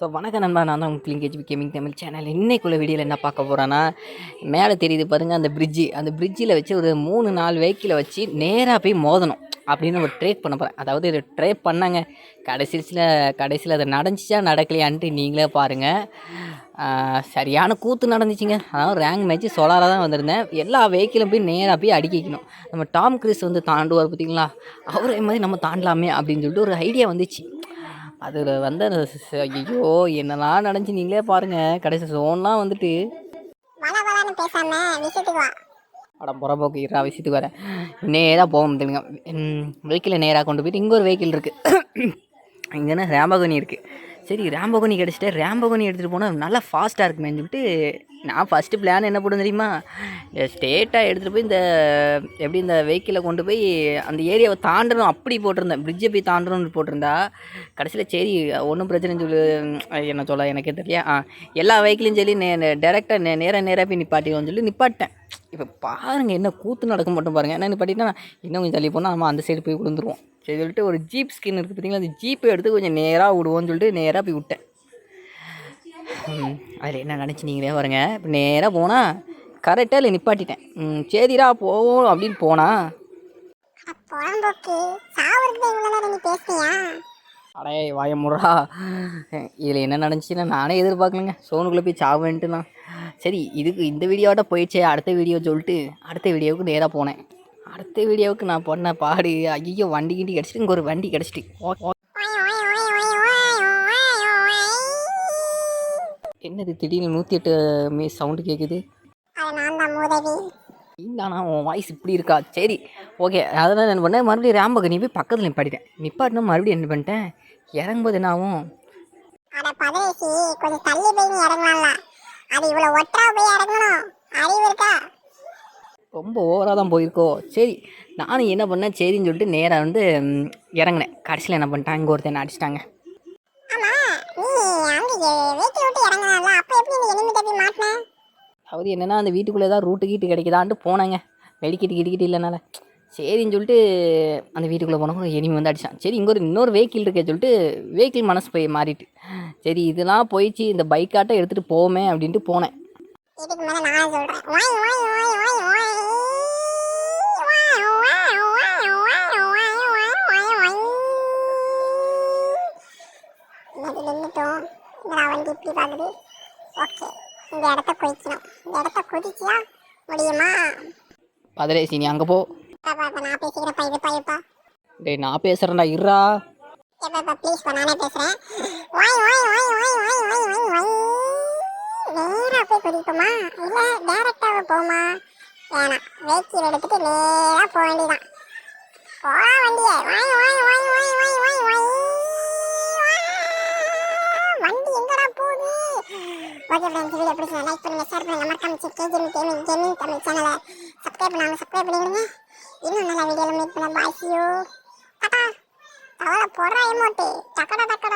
So வணக்கம் நண்பா. நான் தான் உங்கள் லிங்கேஜ் கேமிங் தமிழ் சேனல் இன்னைக்குள்ள வீடியோவில் என்ன பார்க்க போகிறேன்னா மேலே தெரியுது பாருங்கள் அந்த பிரிட்ஜு அந்த பிரிட்ஜில் வச்சு ஒரு மூணு நாலு வெஹிக்கிளை வச்சு நேராக போய் மோதணும் அப்படின்னு ஒரு ட்ரேக் பண்ண போகிறேன் அதாவது இதை ட்ரே பண்ணாங்க. கடைசியில் கடைசியில் அதை நடந்துச்சா நடக்கலையான்ட்டு நீங்களே பாருங்கள் சரியான கூத்து நடந்துச்சுங்க. அதாவது ரேங்க் மேட்ச்சு சோலாராக தான் வந்திருந்தேன். எல்லா வெஹிக்கிளும் போய் நேராக போய் அடிக்க வைக்கணும். நம்ம டாம் கிறிஸ் வந்து தாண்டுவார் பார்த்தீங்களா அவரே மாதிரி நம்ம தாண்டலாமே அப்படின்னு சொல்லிட்டு ஒரு ஐடியா வந்துச்சு. அதில் வந்து ஐயோ என்னெல்லாம் நடந்துச்சு நீங்களே பாருங்கள் கடைசி ஜோன்லாம் வந்துட்டு. அட புறம்போக்கு இரா விஷயத்துக்கு வரேன். நேராக போக முடியுங்க வெஹிக்கிளை நேராக கொண்டு போயிட்டு இங்கே ஒரு வெஹிக்கிள் இருக்குது இங்கேனா ரேம்பகனி இருக்குது சரி ரேம்பகனி கிடச்சிட்டு ரேம்பகனி எடுத்துகிட்டு போனால் நல்லா ஃபாஸ்ட்டாக இருக்குமேன்னு சொல்லிட்டு நான் ஃபஸ்ட்டு பிளான் என்ன போடும் தெரியுமா? ஸ்டேட்டாக எடுத்துகிட்டு போய் இந்த எப்படி இந்த வெஹிக்கிளை கொண்டு போய் அந்த ஏரியாவை தாண்டணும் அப்படி போட்டிருந்தேன். பிரிட்ஜை போய் தாண்டணும்னு போட்டிருந்தா கடைசியில் சரி ஒன்றும் பிரச்சனைன்னு சொல்லு என்ன சொல்ல எனக்கே தெரியல. ஆ எல்லா வெஹிக்கிளையும் சொல்லி நே டேரெக்டாக நே நேராக நேராக போய் நிப்பாட்டிடுவோம்னு சொல்லி நிப்பாட்டேன் இப்போ பாருங்கள் என்ன கூத்து நடக்க மட்டும் பாருங்கள் என்ன நிப்பாட்டினா இன்னும் கொஞ்சம் தள்ளி போனால் நம்ம அந்த சைடு போய் விழுந்துருவோம். சரி சொல்லிட்டு ஒரு ஜீப் ஸ்கின் இருக்குது பார்த்தீங்களா? அந்த ஜீப்பை எடுத்து கொஞ்சம் நேராக விடுவோம்னு சொல்லிட்டு நேராக போய் விட்டேன். அதில் என்ன நினச்சி நீங்களே பாருங்க. இப்போ நேராக போனால் கரெக்டாக இல்லை நிப்பாட்டிட்டேன். ம், சரிடா போவோம் அப்படின்னு போனால் அட வாய முறா இதில் என்ன நடந்துச்சுன்னா நானே எதிர்பார்க்கலங்க. சோனுக்குள்ளே போய் சாவேன்ட்டு நான். சரி இதுக்கு இந்த வீடியோவோட போயிடுச்சே அடுத்த வீடியோ சொல்லிட்டு அடுத்த வீடியோவுக்கு நேராக போனேன். அடுத்த வீடியோவுக்கு நான் பண்ண பாடு ஐயோ வண்டி கிண்டி கிடச்சிட்டு இங்கே ஒரு வண்டி கிடச்சிட்டு. ஓய் என்னது திடீர்னு நூற்றி எட்டு மீ சவுண்டு கேட்குது இந்தாண்ணா உன் வாய்ஸ் இப்படி இருக்கா? சரி ஓகே அதெல்லாம் என்ன பண்ணேன் மறுபடியும் ரேம்பக நீ போய் பக்கத்தில் நிப்பாட்டிட்டேன். நிப்பாட்டினா மறுபடியும் என்ன பண்ணிட்டேன்? இறங்கும்போது என்ன ஆகும் ரொம்ப ஓவராக தான் போயிருக்கோ. சரி நானும் என்ன பண்ணேன்? சரின்னு சொல்லிட்டு நேராக வந்து இறங்கினேன். கடைசியில் என்ன பண்ணிட்டாங்க இங்கே ஒருத்தன் அடிச்சிட்டாங்க. ஆமா. நீ அங்கே வீட்டை விட்டு இறங்கலாம்ல அப்போ எப்படி நீ எனிமிட்ட போய் மாட்டின? அதாவது என்னென்னா அந்த வீட்டுக்குள்ளே ஏதாவது ரூட்டு கீட்டு கிடைக்குதான்ட்டு போனாங்க. மெடிக்கிட்டு கிட்டிக்கிட்டு இல்லைனால. சரின்னு சொல்லிட்டு அந்த வீட்டுக்குள்ளே போனவங்க எனிமி வந்து அடிச்சான். சரி இங்கே ஒரு இன்னொரு வெஹிக்கிள் இருக்கே சொல்லிட்டு வெஹிக்கிள் மனசு போய் மாறிட்டு. சரி இதெல்லாம் போயிடுச்சு இந்த பைக்காட்டம் எடுத்துகிட்டு போமே அப்படின்ட்டு போனேன். இதுக்கு மேல நான் சொல்றேன். இது நின்றுட்டோம் இந்த வண்டி இப்படி பார்க்குது ஓகே இந்த இடத்த குதிக்கணும் இந்த இடத்த குதிச்சியா முடியுமா? பதிலேசி நீ அங்கே போ. நான் பேசிக்கிறப்பா இதுப்பா இதுப்பா டேய் நான் பேசுகிறேன்டா இருறா ஏப்பா ப்ளீஸ் நானே பேசுகிறேன் ஓய் ஓய் ஓய் ஓய் ஓய் ஓய் ஓய் ஓய் நேராக போய் குதிப்போமா இல்லை டேரெக்டாக போமா? வேணாம். வெஹிக்கிள் எடுத்துட்டு நேராக போக வேண்டியதான் ஓகே ஃப்ரெண்ட்ஸ் வீடியோ பிடிச்சா லைக் பண்ணுங்கள் ஷேர் பண்ணுங்கள் மறக்காம கேஜிஎம் கேமிங் கேமிங் தமிழ் சேனலை சப்ஸ்கிரைப் பண்ணாங்க சப்ஸ்கிரைப் பண்ணிவிடுங்க இன்னும் நல்ல வீடியோவில் மீட் பண்ண பாய் யூ டாடா தவளை போடுறா எமோட்டு டக்கடா டக்கடா.